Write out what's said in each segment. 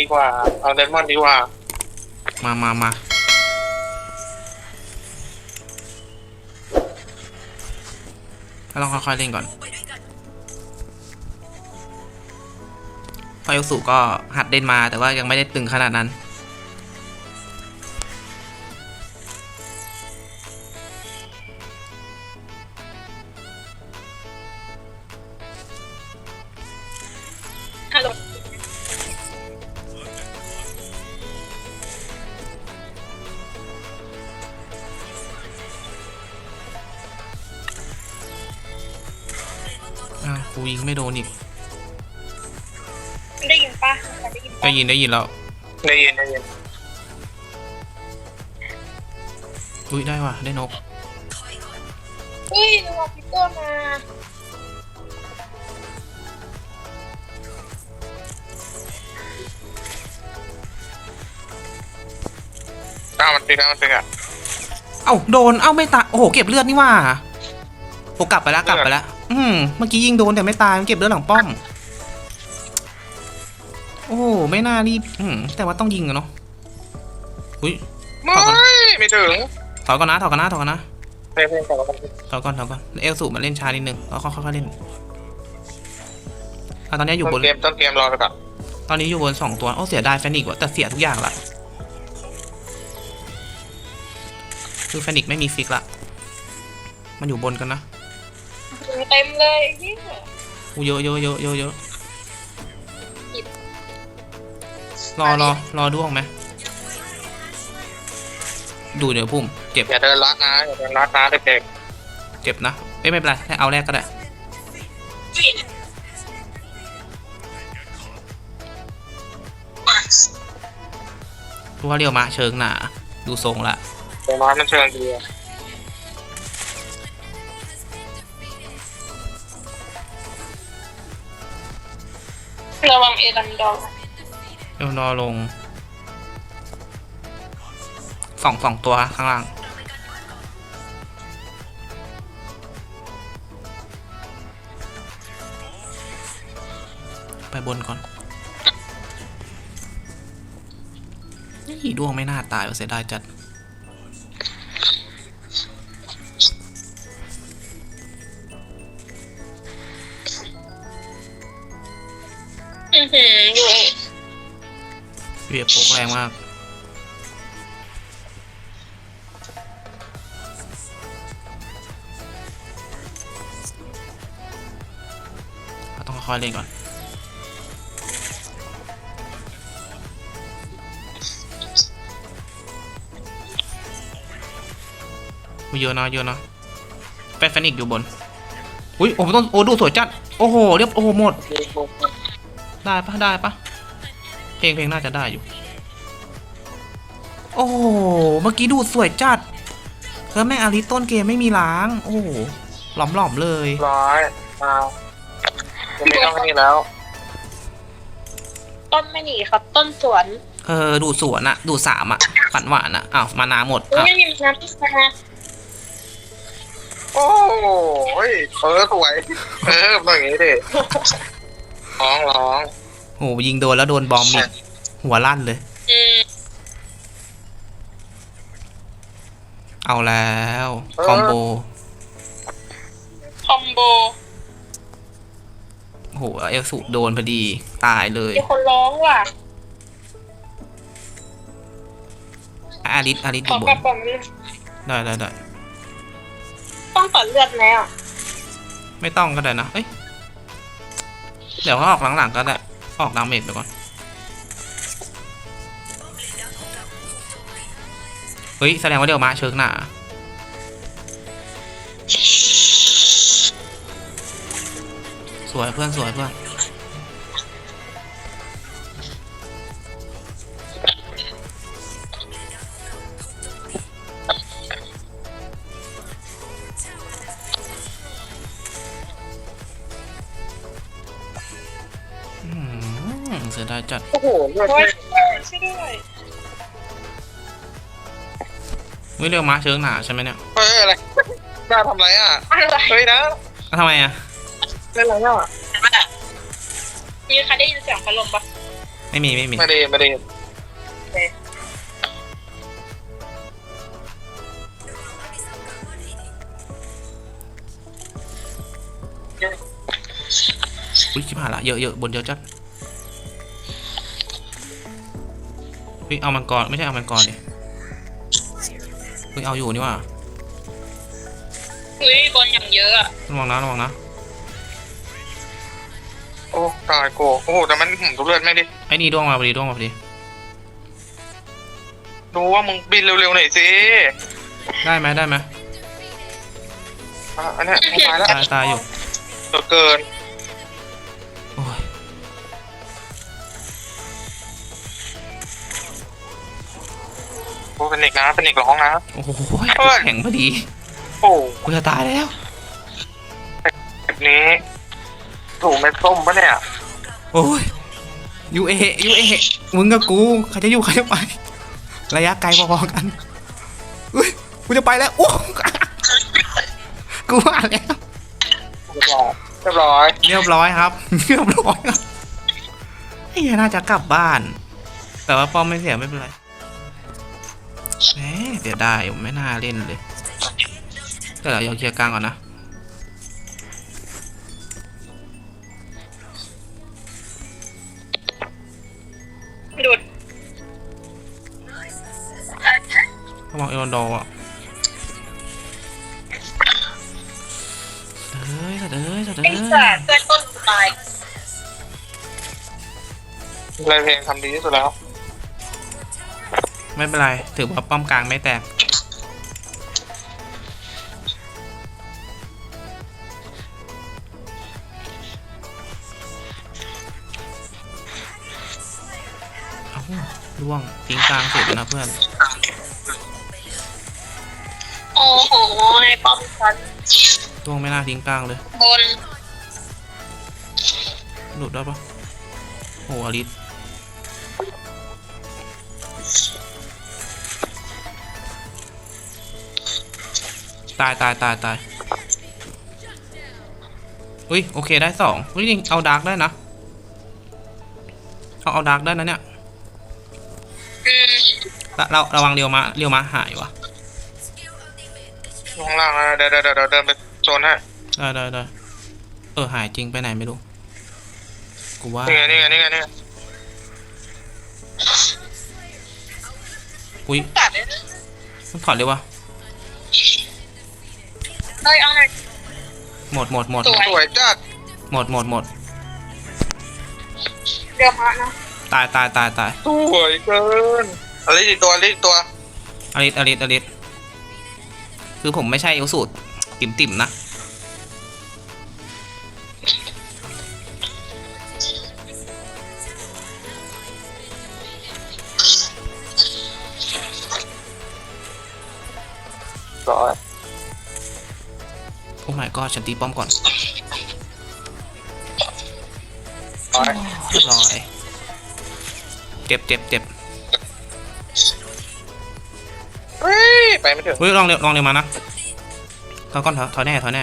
ดีกว่า เอาเดมอนดีกว่า มามามาเราลองค่อยๆเล่นก่อนพอยุสุก็หัดเล่นมาแต่ว่ายังไม่ได้ตึงขนาดนั้น กูยิงไม่โดนอีก ได้ยินปะได้ยินปะได้ยินได้ยินแล้ว ได้ยินได้ยินอุ้ยได้ว่ะได้นก เฮ้ยระวังพีเตอร์มาก้าวมันฟิกก้าวมันฟิกอะเอ้าโดน เอ้าไม่ตายโอ้โหเก็บเลือดนี่ว่าโอ้กลับไปแล้วกลับไปแล้ว อืมเมื่อกี้ยิงโดนแต่ไม่ตายมันเก็บเลือดหลังป้อม โอ้โหไม่น่ารีบอืมแต่ว่าต้องยิงอะเนาะอุ้ยไม่ไม่ถึงถอยก่อนนะถอยก่อนนะถอยก่อนนะเพ่งเพ่งก่อนถอยก่อนถอยก่อนเอลสูมันเล่นช้านิดนึงแล้วค่อยๆเล่นอะตอนนี้อยู่บต้นนเกมต้นเกมรอไปก่อนตอนนี้อยู่บนสองตัวโอ้เสียดายแฟนิกว่ะแต่เสียทุกอย่างละคือแฟนิกไม่มีฟิกละมันอยู่บนกันนะ เต็มเลยยิ่งอู้เยอะเยอะเยอะเยอะเยอะรอรอรอด้วงไหมดูเดี๋ยวพุ่มเจ็บอย่าเดินลัดนะอย่าเดินลัดนะเด็กเจ็บนะเอ้ยไม่เป็นไรให้เอาแรกก็ได้รู้ว่าเรียวมาเชิงหนาดูทรงละๆเดี๋ยวน้อยมันเชิงดี ระวังเอรันดอร์เดี๋ยวรอลงสองสองตัวข้างล่าง ไปบนก่อนนี่ดวงไม่น่าตายเสียดายจัด เวียบโปกแรงมาก ต้องค่อยเล่นก่อน เยอะนะเยอะนะแปดแฟนิกอยู่บน อุ้ยโอ้ต้นโอ้ดูสวยจัด โอ้โห เรียบ โอ้โห หมด ได้ปะได้ปะ เพลงเพลงน่าจะได้อยู่ โอ้โหเมื่อกี้ดูดสวยจัดแล้วแม่งอาริต้นเกมไม่มีล้าง โอ้โหหลอมหลอมๆเลย ร้อยมาจะไม่ต้องนี่แล้วต้นไม่หนีครับ ต้นสวนเออ ดูดสวนอะดูดสามอะฝันหวานอะอ้าวมานาหมดอุ๊ยอ้าวไม่มีน้ำพิซซ่าโอ้ยเออสวย เออแบบนี้ดิร้องร้อง โอ้โหยิงโดนแล้วโดนบอมอีกหัวลั่นเลยอืมเอาแล้ว คอมโบ คอมโบโอ้โหเอลสุโดนพอดีตายเลยมีคนร้องว่ะอาริสอาริสอขอยู่บกระนป๋องนึงได้ได้ได้ต้องตัดเลือดแล้ว ไม่ต้องก็ได้นะเอ้ยเดี๋ยวเขาออกหลังๆก็ได้ ออกดาเมจไปก่อน เฮ้ย แสดงว่าเดี๋ยวมาเชิงหนาสวยเพื่อนสวยเพื่อน จัดโอ้โหเลือดโอ้ยเลือดช่วยด้วยไม่เรียวมาเชิงหนาใช่ไหมเนี่ยเฮ้ยอะไรกล้าทำไรอะอะไรเฮ้ยนะอะทำไมอะเล่นอะไรอะมีใครได้ยินเสียงพัดลมปะไม่มีไม่มีไม่ได้ไม่ได้อุ้ยชิบหายละเยอะเยอะบนเยอะจัด ฮ้ยเอามังกรไม่ใช่เอามังกรดิเฮ้ยเอาอยู่นี่ว่าเฮ้ยบอลอย่างเยอะอะระวังนะระวังนะโอ้ตายโกโอ้โหแต่มันหืมทุเลือดแม่งดิไอ้นี่ด้วงมาพอดีด้วงมาพอดีดูว่ามึงบินเร็วๆหน่อยสิได้ไหมได้ไหมอะอันเนี้ยมึงตายแล้วตายตายอยู่เหลือเกิน โอ้เป็นเด็กนะเป็นเด็กร้องนะ โอ้โหเฮ้ยแข็งพอดีโอ้กูจะตายแล้ว แบบนี้ถูกเม็ดส้มปะเนี่ย โอ้ยยูเอยูเอมึงกับกูใครจะอยู่ใครจะไป ระยะไกลพอๆกันอุ้ยกูจะไปแล้วโอ้กูว่าแล้วเรียบร้อยเรียบร้อยเรียบร้อยครับ เรียบร้อยครับไอ้เหี้ยน่าจะกลับบ้าน แต่ว่าป้อมไม่เสียไม่เป็นไร แหมเสียดายผมไม่น่าเล่นเลยแต่เราเอาเคลียร์กลางก่อนนะดูดระวังเอรอนดอร์อะเอ้ยสัตว์เอ้ยสัตว์ไอ้เอ้สัยตว์เพื่อนต้นตายเลยเพลงทำดีที่สุดแล้ว ไม่เป็นไร ถือว่าป้อมกลางไม่แตก เอ้าล่วงทิ้งกลางเสร็จแล้วนะเพื่อน โอ้โหในป้อมฉันล่วงไม่น่าทิ้งกลางเลย บน หลุดได้ปะโอ้อลิส ตายตายตายตายอุ้ยโอเคได้สองอุ้ยจริงเอาดาร์กได้นะเอาเอาดาร์กได้นะเนี่ยอืมเราเราระวังเรียวมาเรียวมาหายวะอยู่ข้างล่างนะเดี๋ยวเดี๋ยวเดี๋ยวเดินไปโซนให้ได้ได้ได้เออหายจริงไปไหนไม่รู้กูว่านี่ไงนี่ไงนี่ไงนี่ไงอุ้ยตัดเลยมันถอดเลยวะ เฮ้ยเอาหน่อย หมดหมดหมด สวย สวยจัดหมดหมดหมดเรือพระนะตายตายตายตายสวยเกินอะไรอีกตัวอะไรอีกตัวอลิสอลิสอลิสคือผมไม่ใช่เอลสูตรติ่มติ่มๆนะ โอ้ my god ฉันตีป้อมก่อนร้อยเรียบร้อยเจ็บเจ็บเจ็บเฮ้ยไปไม่ถึงเฮ้ยลองเร็วลองเร็วมานะถอยก่อนถอยถอยแน่ถอยแน่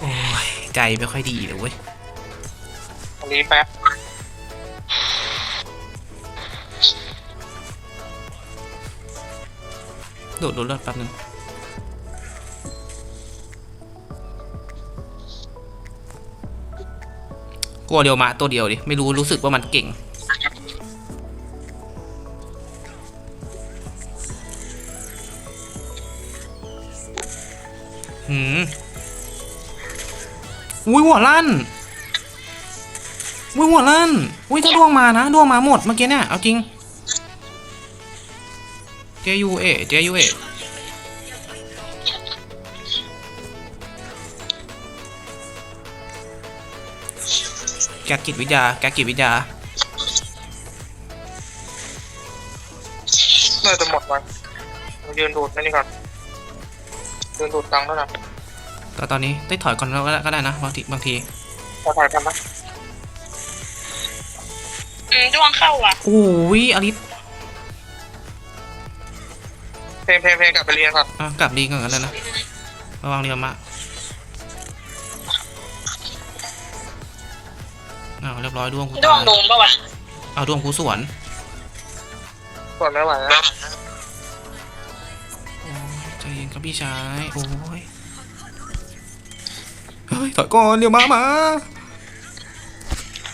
โอ้ยใจไม่ค่อยดีเลยเว้ยอันนี้แป๊บ ดูดดูดเอดแป๊บนึงกลัวเดียวมาตัวเดียวดิ ไม่รู้รู้สึกว่ามันเก่ง หืมอุ้ยหัวลั่นอุ้ยหัวลั่นอุ้ยถ้าดวงมานะดวงมาหมดเมื่อกี้เนี่ย เอาจริง เจยูเอเจยูเอแกกิจวิทยาแกกิจวิทยาน่าจะหมดวันมายืนดูดนั่นนี่ก่อนยืนดูดตังค์แล้วนะแต่ตอนนี้ได้ถอยก่อนแล้วก็ได้ก็ได้นะบางทีบางทีพอถ่ายทำไหมอืมดวงเข้าว่ะโอ้ยอลิส เพลงเพลงเพลงกลับไปเรียนครับอะกลับดีก่อนแล้วนะ ระวังเรียวมะอ้าวเรียบร้อยด้วงกูดวงยโดนปะวะเอาด้วงกูสวนสวนไม่ไหวนะโอ้ใจเย็นครับพี่ชาย โอ้ย เฮ้ย ถอยก่อนเดี๋ยวมามา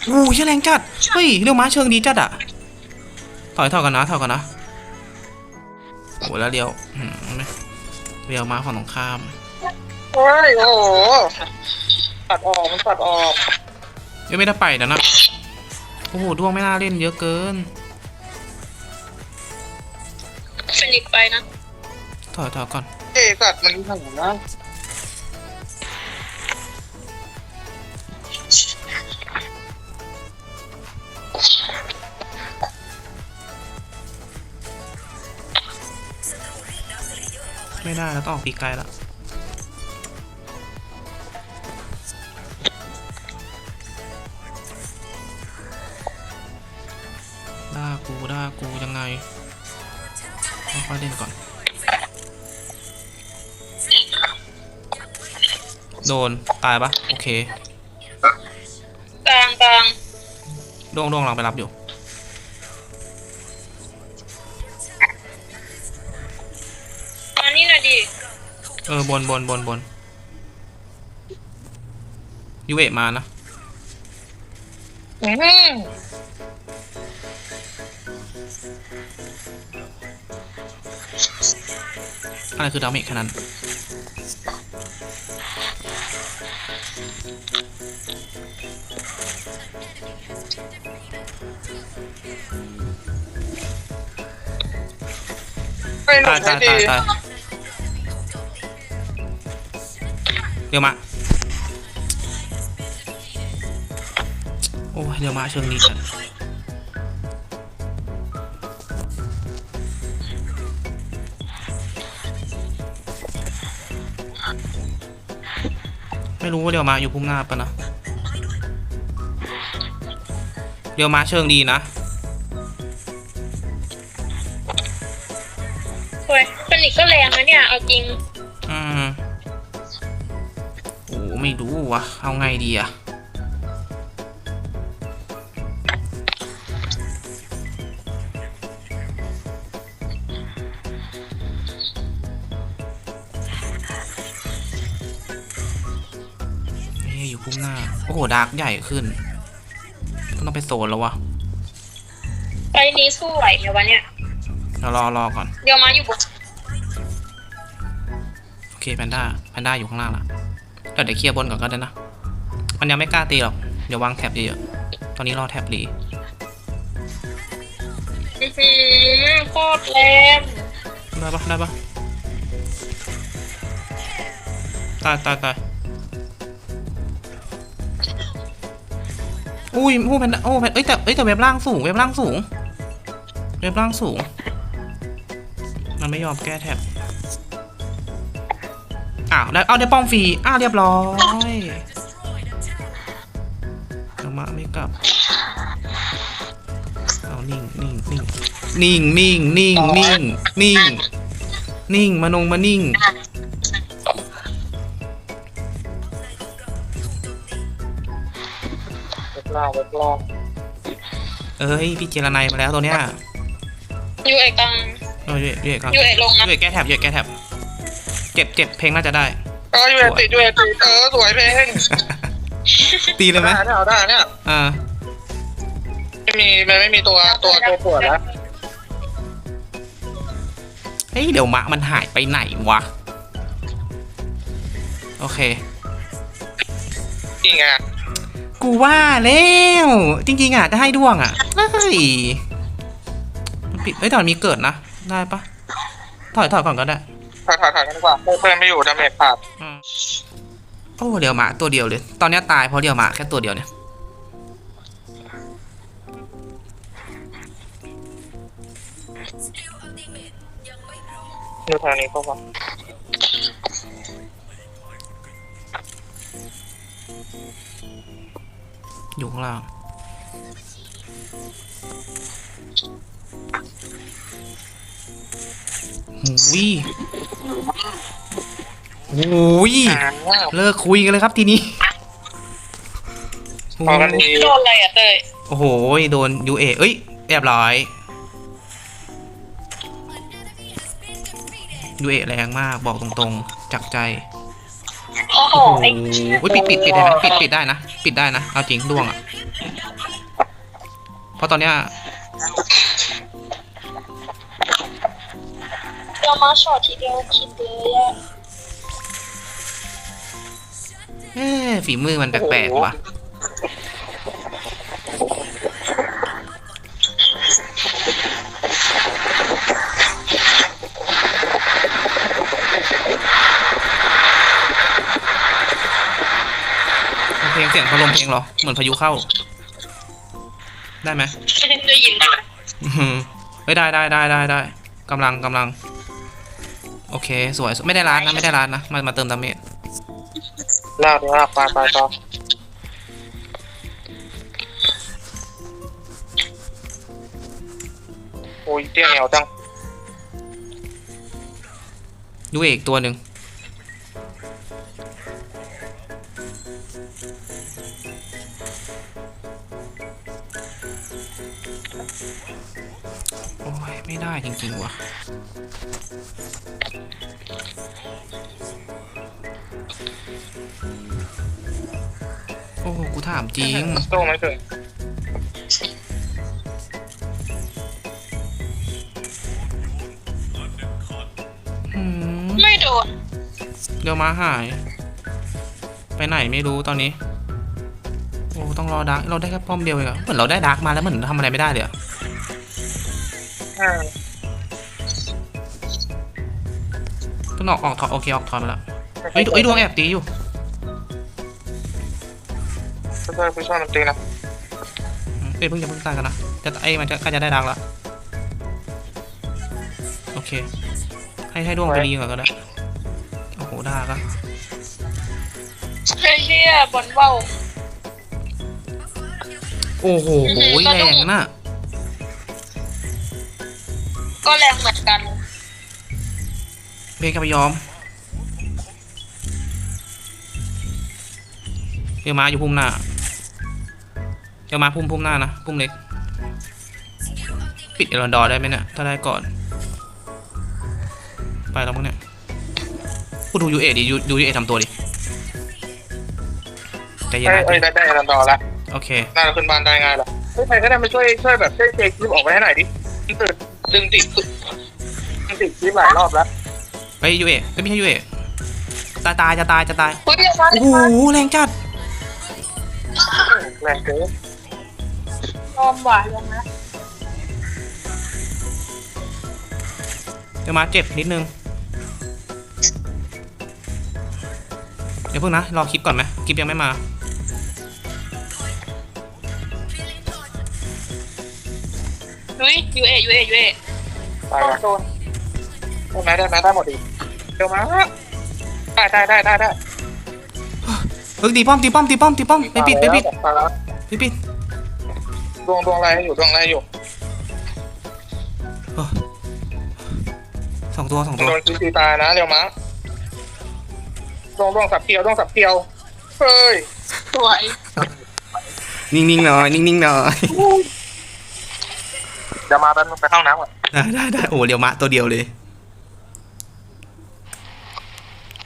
โอ้ยเชี่แรงจัด เฮ้ย เรื่องม้าเชิงดีจัดอะถอยเท่ากันนะเท่ากันนะ โอ้ยแล้วเลี้ยวอืมไม่เลี้ยวมาฝั่งตรงข้ามโอ้ยโอ้โหตัดออกมันตัดออกยังไม่ได้ไปนะนะโอ้โหดวงไม่น่าเล่นเยอะเกินฟินิกไปนะถอยถอยก่อนเอ้กัดมันหันนะ ไม่ได้แล้วต้องออกปีกไกลแล้วด่ากูด่ากูยังไงค่อยๆเล่นก่อน โดน ตายปะโอเคกลางกลางดวงดวงเราไปรับอยู่ เออบนบนบนบนยูเอะมานะอื้อหืออะไรคือดาเมจขนาดนั้นไม่หนุตายกตายดีตายตาย เดี๋ยวมา โอ้ยเดี๋ยวมาเชิงนี้กันไม่รู้ว่าเดี๋ยวมาอยู่พุ่มหน้าปะนะ เดี๋ยวมาเชิงดีนะ เอาไงดีอะเอ๊ะอยู่พุ่มหน้า โอ้โห ดาร์กใหญ่ขึ้น ต้องไปโซนแล้ววะไปนี้สู้ไหวไหมวะเนี่ยเดี๋ยวรอรอก่อน เดี๋ยวมาอยู่บนโอเคแพนด้าแพนด้าอยู่ข้างล่างละเดี๋ยวเดี๋ยวเคลียร์บนก่อนก็ได้นะ มันยังไม่กล้าตีหรอก เดี๋ยววางแท็บเยอะๆ ตอนนี้รอแท็บรีอื้อหือโคตรแรงได้ปะได้ปะตายตายตายอุ้ยโอ้แพนด้าโอ้แพนเอ้ยแต่เอ้ยแต่เว็บล่างสูงเว็บล่างสูงเว็บล่างสูง มันไม่ยอมแก้แท็บอ้าวได้เอาได้ป้อมฟรีอ้าวเรียบร้อย เดี๋ยวมาไม่กลับ เอานิ่งนิ่งนิ่งนิ่งนิ่งนิ่งนิ่งนิ่งนิ่งมานงมานิ่ง เว็บล่างเว็บล่างเอ้ยพี่เจรนายมาแล้วตัวเนี้ยอยู่เอกกลางโอ้ยเรียกครับอยู่เอกลงนะเรียกแก้แท็บเรียกแก้แท็บเจ็บเจ็บเพลงน่าจะได้ เออยูเอติดยูเอติดเออสวยเพลง ตีเลยไหมได้เนี่ยเอาได้เนี่ยอ่า ไม่มีมันไม่มีตัวตัวตัวปวดแล้วเฮ้ยเดี๋ยวมะมันหายไปไหนวะ โอเคนี่ไงกูว่าแล้วจริงๆอะจะให้ด้วงอะเฮ้ยมันปิดเอ้ยแต่มันมีเกิดนะได้ปะถอยถอยก่อนก็ได้ ถอยถอยถอยกันดีกว่าเพื่อนไม่อยู่ดาเมจขาดอืม โอ้เดี๋ยวหมาตัวเดียวเลย ตอนเนี้ยตายเพราะเดี๋ยวหมาแค่ตัวเดียวเนี่ย อยู่ทางนี้ก็พออยู่ข้างล่างหูย หูยอ่าเลิกคุยกันเลยครับทีนี้โอ้พอกันทีโดนอะไรอะเต้ยโอ้โหโดนยูเอเอ้ยเรียบร้อยยูเอแรงมากบอกตรงๆ จากใจ โอ้โหโอ้โหไอ้อุ๊ยปิดปิดปิดได้นะปิดปิดได้นะ ปิดได้นะ เอาจริงดวงอะ เพราะตอนเนี้ยเรามาช็อตทีเดียวคิดเลยอะ เอ๊ะฝีมือมันแปลกๆว่ะ เพลงเสียงพัดลมเพลงเหรอ เหมือนพายุเข้า ได้ไหมได้ยินไหมอื้อหือเฮ้ยได้ได้ได้ได้ได้กำลังกำลัง โอเค สวย ไม่ได้ร้านนะ ไม่ได้ร้านนะ มามาเติมดาเมจ ลากลากไปไปไปโอ้ยเตี้ยเหนียวจังดูเอกตัวหนึ่งโอ้ย ไม่ได้จริง ๆ ว่ะ กูถามจริงโต้ไม่ถึงอืมไม่โดนเดี๋ยวมาหาย ไปไหนไม่รู้ตอนนี้ โอ้ต้องรอดักเราได้แค่ป้อมเดียวเองอะเหมือนเราได้ดักมาแล้วเหมือนทำอะไรไม่ได้เลยอะอ่าต้องออกออกถอยโอเคออกถอยมาแล้วเฮ้ยเฮ้ยดวงแอบตีอยู่ ไม่ใช่ผู้ชายมันตรีนะเอ้ยเพิ่งจะเพิ่งตายกันนะจะไอ้มันจะกล้จะได้ดักแล้วโอเค ให้ให้ดวงไปรีก่อนก็ได้โอ้โหได้ก็ไอ้เหี้ยบอลเบ้าโอ้โหโหยแรงนะก็แรงเหมือนกันเพลงกับยอมเดี๋ยวมาอยู่พุ่มหน้า เดี๋ยวมาพุ่มพุ่มหน้านะ พุ่มเล็ก ปิดเอรอนดอร์ได้ไหมเนี่ย ถ้าได้ก่อน ไปแล้วมั้งเนี่ยกูดูยูเอดิยูดูยูเอทำตัวดิใจเย็นเอ้ยนะเอ้ยได้ได้รันดอร์แล้วโอเค น่าจะขึ้นบ้านได้ง่ายแล้วเฮ้ยใครก็ได้มาช่วยช่วยแบบช่วยเช็คคลิปออกไปให้หน่อยดิมันติดดึงติดดึงติดคลิปหลายรอบแล้วไปยูเอไม่ใช่ยูเอตายตายจะตายจะตายเฮ้ยเดี๋ยวมาโอ้โหแรงจัดแรงเกินย อมหวานเลยนะเดี๋ยวมาเจ็บนิดนึง เดี๋ยวเพิ่งนะรอคลิปก่อนไหมคลิปยังไม่มา เฮ้ยยูเอยูเอยูเอไปละโดนได้ไหมได้ไหมได้หมดดิเดี๋ยวมาได้ได้ได้ได้ได้เฮ้ยตีป้อมตีป้อมตีป้อมตีป้อมไปปิดไปปิดไปแล้ว ไปปิด ดวงดวงอะไรอยู่ดวงอะไรอยู่สองตัวสองตัวโดนตีตายนะเร็วมาดวงดวงสับเกียวดวงสับเกียวเฮ้ยสวยนิ่งๆหน่อยนิ่งๆหน่อยเดี๋ยวมาแป๊บนึงไปเข้าน้ำก่อนได้ได้ได้โอ้เดียวมาตัวเดียวเลย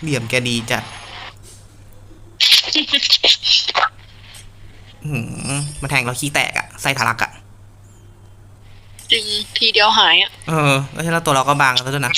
เหลี่ยมแกดีจัด หือมาแทงเราขี้แตกอะไส้ทะลักอะจริงทีเดียวหายอะเออแล้วใช่แล้วตัวเราก็บางกันแล้วด้วยนะ